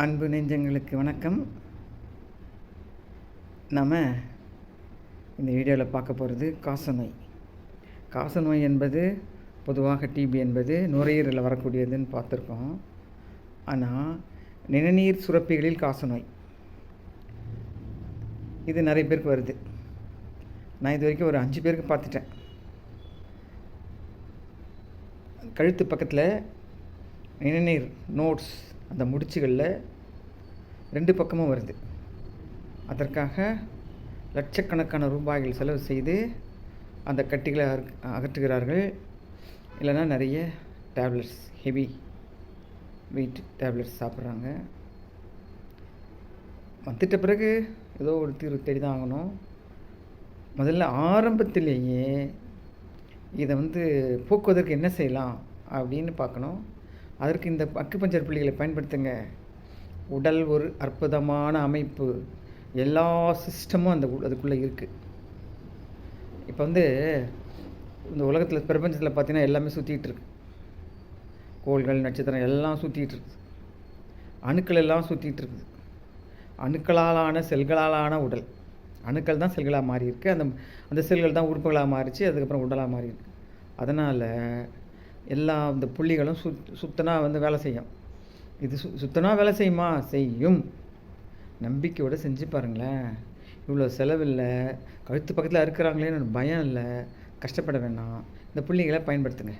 அன்பு நெஞ்சங்களுக்கு வணக்கம். நாம் இந்த வீடியோவில் பார்க்க போகிறது காசநோய். காசநோய் என்பது பொதுவாக டிபி என்பது நுரையீரலில் வரக்கூடியதுன்னு பார்த்துருக்கோம். ஆனால் நிணநீர் சுரப்பிகளில் காசநோய். இது நிறைய பேருக்கு வருது. நான் இது வரைக்கும் ஒரு அஞ்சு பேருக்கு பார்த்துட்டேன். கழுத்து பக்கத்தில் நிணநீர் நோட்ஸ் அந்த முடிச்சுகளில் ரெண்டு பக்கமும் வருது. அதற்காக லட்சக்கணக்கான ரூபாய்கள் செலவு செய்து அந்த கட்டிகளை அகற்றுகிறார்கள். இல்லைன்னா நிறைய டேப்லெட்ஸ் ஹெவி வெயிட் டேப்லெட்ஸ் சாப்பிட்றாங்க. வந்துட்ட பிறகு ஏதோ ஒரு தீர்வு தேடி தான் ஆகணும். முதல்ல ஆரம்பத்திலேயே இதை வந்து போக்குவதற்கு என்ன செய்யலாம் அப்படின்னு பார்க்கணும். அதற்கு இந்த அக்குபஞ்சர் புள்ளிகளை பயன்படுத்துங்க. உடல் ஒரு அற்புதமான அமைப்பு. எல்லா சிஸ்டமும் அந்த உ- அதுக்குள்ளே இருக்குது இப்போ வந்து இந்த உலகத்தில் பிரபஞ்சத்தில் பார்த்தீங்கன்னா எல்லாமே சுற்றிட்டு இருக்கு. கோள்கள் நட்சத்திரம் எல்லாம் சுற்றிட்டு இருக்குது அணுக்கள் எல்லாம் சுற்றிட்டு இருக்குது அணுக்களாலான செல்களாலான உடல். அணுக்கள் தான் செல்களாக மாறிருக்கு அந்த அந்த செல்கள் தான் உறுப்புகளாக மாறிச்சு அதுக்கப்புறம் உடலாக மாறி இருக்கு. அதனால் எல்லா இந்த புள்ளிகளும் சுத் சுத்தனாக வந்து வேலை செய்யும். இது சு சுத்தனாக வேலை செய்யுமா? செய்யும். நம்பிக்கையோடு செஞ்சு பாருங்களேன். இவ்வளோ செலவில்லை. கழுத்து பக்கத்தில் இருக்கிறாங்களேன்னு பயம் இல்லை. கஷ்டப்பட வேணாம். இந்த புள்ளிகளை பயன்படுத்துங்க.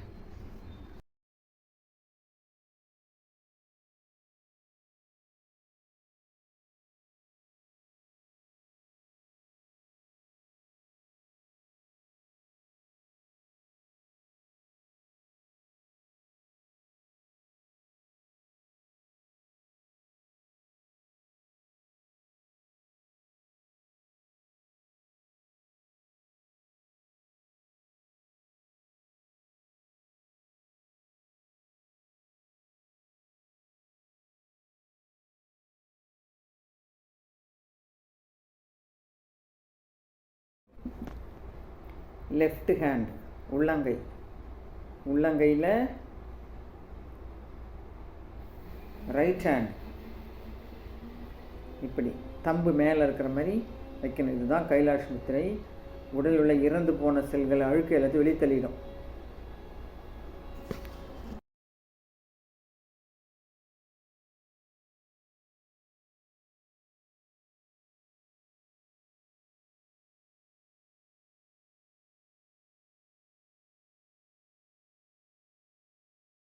லெஃப்ட் ஹேண்ட் உள்ளங்கை. உள்ளங்கையில் ரைட் ஹேண்ட் இப்படி தம்பு மேலே இருக்கிற மாதிரி வைக்கணும். இதுதான் கைலாஷ் முத்திரை உடலில் உள்ள இறந்து போன செல்கள் அழுக்கு எல்லாத்தையும் வெளியே தள்ளிடும்.